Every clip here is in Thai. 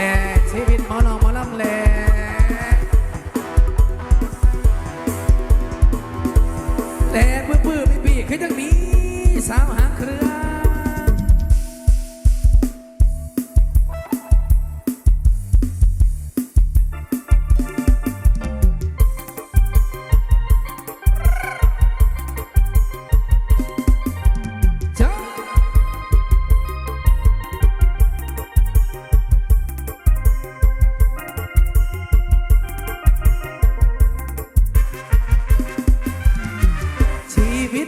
man.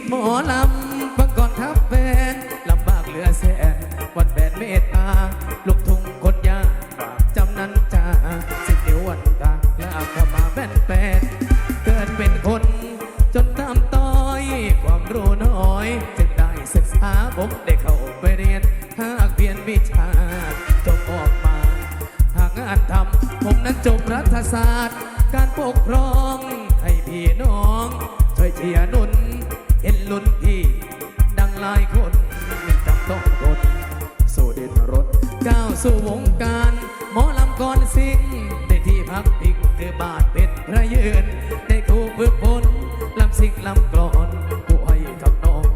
หมอลำฟังก่อนครับแฟนลำบากเหลือแสนวันแฟนเมตตาลูกทุ่งคนยากจำนั้นจ้าสิเดียววันตาและอาเข้ามาแฟนแฟนเกิดเป็นคน จนตามต้อยความรู้น้อย จึงได้ศึกษาผมได้เข้าไปเรียนหากเปลี่ยนวิชาจบออกมา หากงานทำผมนั้นจบรัฐศาสตร์ การปกครองให้พี่น้อง ช่วยเชียร์นุน เห็นลุ้นพี่ ดังหลายคนจำต้องทนสู่ดินรถก้าวสู่วงการหมอลำก่อนสิ่งได้ที่พักพิงคือบาทเป็นระยืนได้ครูฝึกฝนลำสิ่งลำกลอนผู้ให้ทำนอง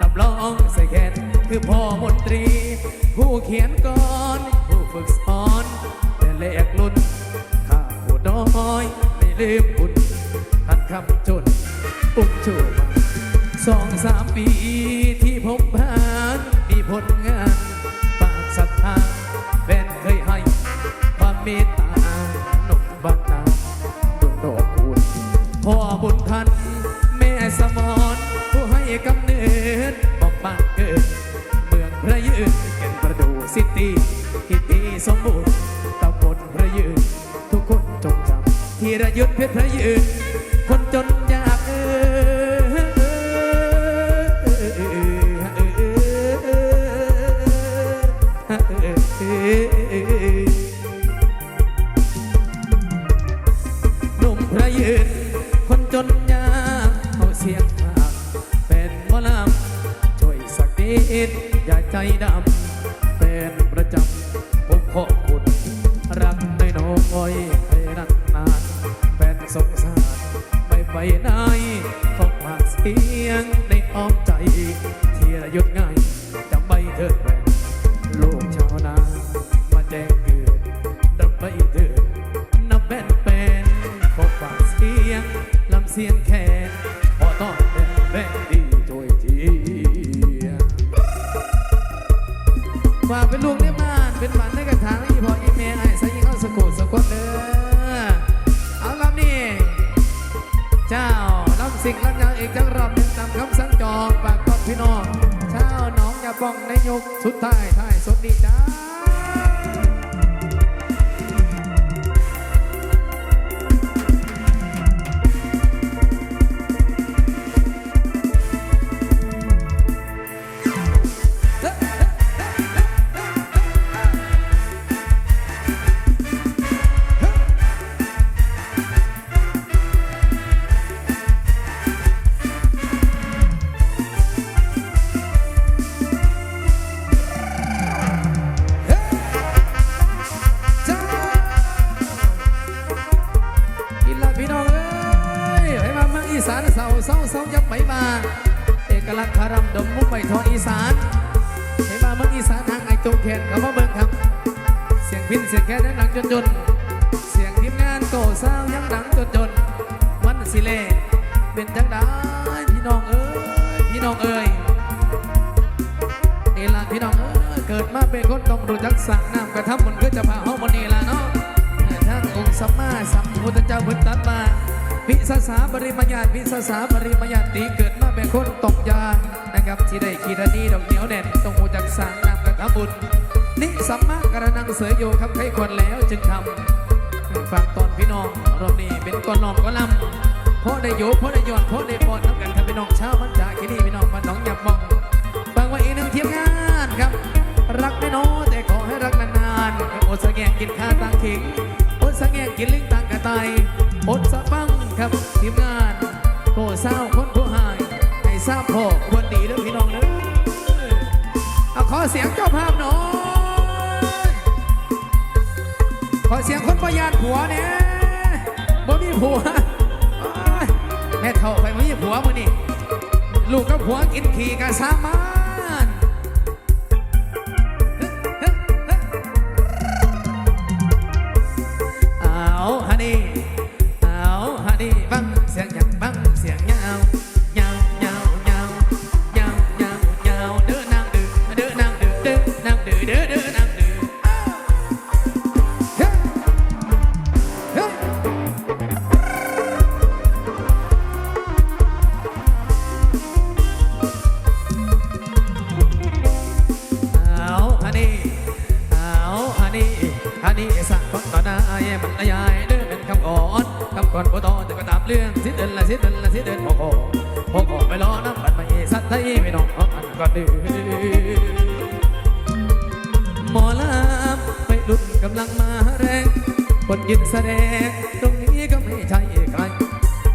ลำร้องใส่แขนคือพ่อมนตรี ผู้เขียนก่อนผู้ฝึกสอนแต่แลกลุ่นข้าผู้น้อยไม่ลืมคุณทันคำจนอุ้มชูมา สองสามปีที่ผมผ่านมีผลงานปากศรัทธาแฟนเคยให้ความเมตตาหนุ่มบ้านนาบุญดอกคุณพ่อบุญทันแม่สมอนผู้ให้กำเนิดบอกบ้านเกิดเมืองพระยืนเก่นประดูซิตี้ที่ตีสมบูรณ์ตำบลพระยืนทุกคนจงจำที่ระยุทธเพชรพระยืนคนจนยา สียงแค่ขอต้อนแบนแบนดีช่วยทีฝากเป็นลูกในบ้านเป็นหมันในกระถางอีพออีเมไอ้ใส่ยิงเข้าสะกดสะกดเด้อเอาลำนี่เจ้าลำสิ่งลำยางอีกจังรอบหนึ่งนำคำสั่งจองฝากกับพี่น้องเจ้าน้องอย่าป้องในยุคสุดท้ายท้ายสุดดีจ้จ้าารำดมมุกไปทออีสานไปมาเมืองอีสานทางไอโจงแขนกับว่าเมืองครับ เสียงพินเสียงแค่นั้นหนังจนจนเสียงทีมงานโกเศร้ายังหนังจนจนวันสิเลเป็นจังได้พี่น้องเอ้ยพี่น้องเอ้ยนี่ละพี่น้องเอ้ยเกิดมาเป็นคนต้องรู้จักสระน้ำกระทำมันก็จะพาเฮามันนี่ละเนาะท่านองค์สัมมาสัมพุทธเจ้าพุทธัตมา วิสาสาบริมญาณวิสาสาบริมญาณตีเกิดมาเป็นคนตกยานนะครับที่ได้ขีดนี้ดอกเหนียวแน่นต้องรู้จักสางนำกระทำบุญนิสัมมากระนังเสยโยครับใครควรแล้วจึงทำฝากตอนพี่น้องรอบนี้เป็นก่อนนอนก็ลำเพราะได้โยเพราะได้ยอดเพราะได้ปอดทำกันทำพี่น้องเช้ามันจากที่นี่พี่น้องมันน้องหยับมองฟังไว้อีกหนึ่งทีมงานครับ รักไม่น้อยแต่ขอให้รักนานๆอดสะแงงกินข้าวตังขิงอดสะแงงกินลิงตังกระต่าย อดสะฟังครับทีมงานโกเศร้าคนผู้หายให้ทราบพอควรดีเด้อพี่น้องเด้อเอาขอเสียงเจ้าภาพหน่อย ขอเสียงคนประหยัดผัวเนี่ยบ่มีผัวแม่เท่าไปบ่มีผัวมือนี่ลูกกับผัวกินขี่กันสามา ก่อนบ่ตอจะก็ตามเรื่องสิเดินละสิเดินละสิเดินหอ้โหโอ้โหไปรอน้ำบัดมาเอสัตไทยไม่น้องอาอันก็ดื้อหมอลำไปรุ่นกำลังมาแรงบทยืนแสดงตรงนี้ก็ไม่ใช่ใคร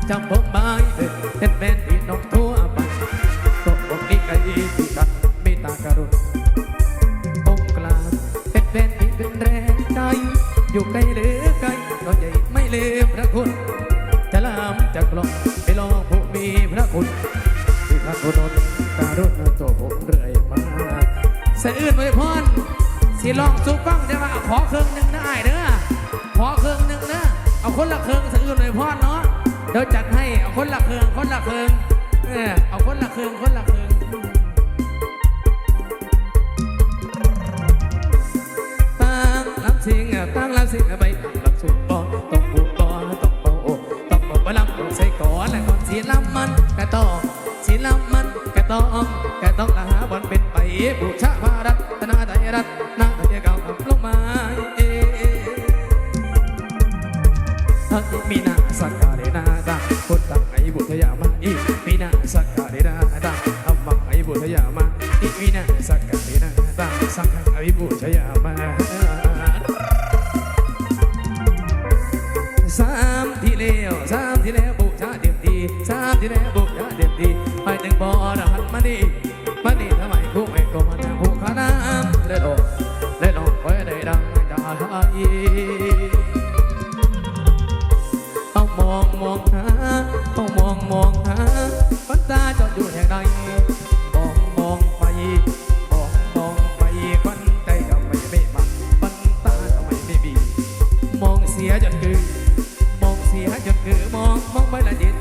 จำผม ลืมพระคุณจะลามจะกลองไปลองผู้มีพระคุณที่ท่านอุดมการุณตัวผมเรื่อยมาเสียอื่นไว้พรสิลองสุฟังจะว่าขอเครื่องหนึ่งนะไอ้เด้อขอเครื่องหนึ่งนะเอาคนละเครื่องเสียอื่นไว้พรเนาะเดี๋ยวจัดให้เอาคนละเครื่องคนละเครื่องเออเอาคนละเครื่องคนละเครื่องตั้งลำสิงตั้งลำสิงไปลำสุดบอต้องบุกต้อง แล้วก่อนสีลำมันกะต้องสีลำมันกะต้องกะต้องละหาบอลเป็นไปบูชาพารัตนาไทยรัตนาไทยเก่าลงมาเอทักมีนาสักการนาตาคนตั้งไอ้บุตรยามาอีมีนาสักการนาตาทำมังไอ้บุตรยามาอีมีนาสักการนาตาสังฆไอ้บุตรยามา ที่แล้วบุชาเดียมดีไปถึงบ่อระหันมานี่มานี่ทำไมคู่ไม่ก็มานั่งคู่ขาน้ำเลยโลเลยโลคอยได้ดังใจเอามองมองหาเอามองมองหาฝันตาจอดอยู่แห่งใดมองมองไปมองมองไปฝันใจก็ไม่ไม่มาฝันตาก็ไมไม่บีมองเสียจนคือมองเสียจนคือมองมองไปละจิต